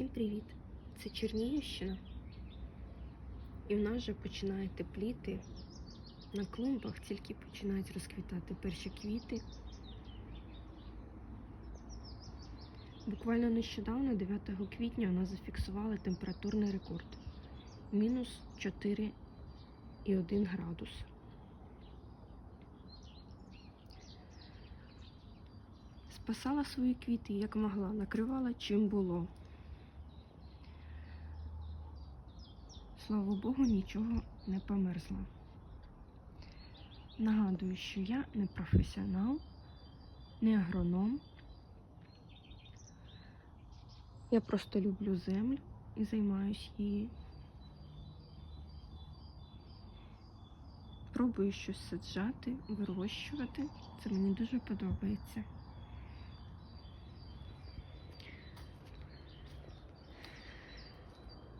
Всім привіт! Це Чернігівщина. І в нас вже починає тепліти. На клумбах тільки починають розквітати перші квіти. Буквально нещодавно, 9 квітня, у нас зафіксували температурний рекорд мінус 4,1 градус. Спасала свої квіти як могла, накривала чим було. Слава Богу, нічого не померзла. Нагадую, що я не професіонал, не агроном. Я просто люблю землю і займаюсь її. Пробую щось саджати, вирощувати. Це мені дуже подобається.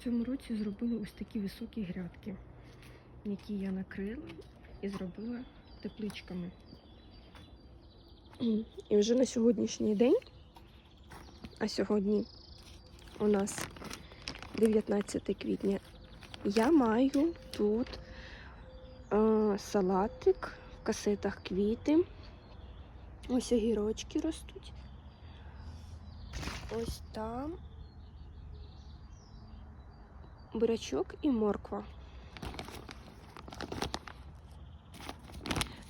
Цьому році зробили ось такі високі грядки, які я накрила і зробила тепличками. І вже на сьогоднішній день, а сьогодні у нас 19 квітня, я маю тут е, салатик, в касетах квіти. Ось огірочки ростуть. Ось там бурячок і морква.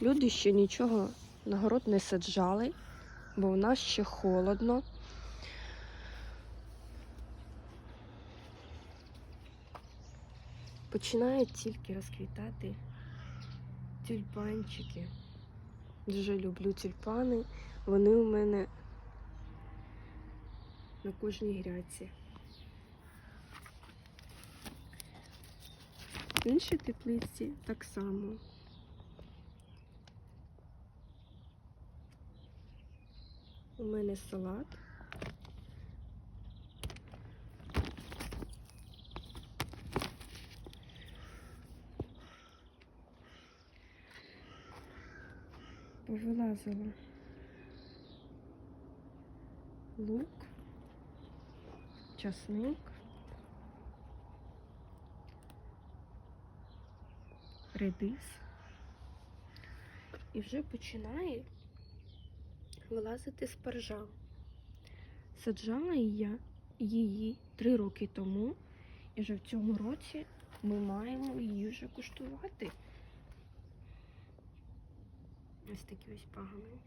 Люди ще нічого на город не саджали, бо в нас ще холодно. Починають тільки розквітати тюльпанчики. Дуже люблю тюльпани. Вони у мене на кожній грядці. В іншій теплиці так само. У мене салат. Повилазила лук, часник. Редис. І вже починає вилазити спаржа. Саджала я її три роки тому, і вже в цьому році ми маємо її вже куштувати. Ось такі ось пагони.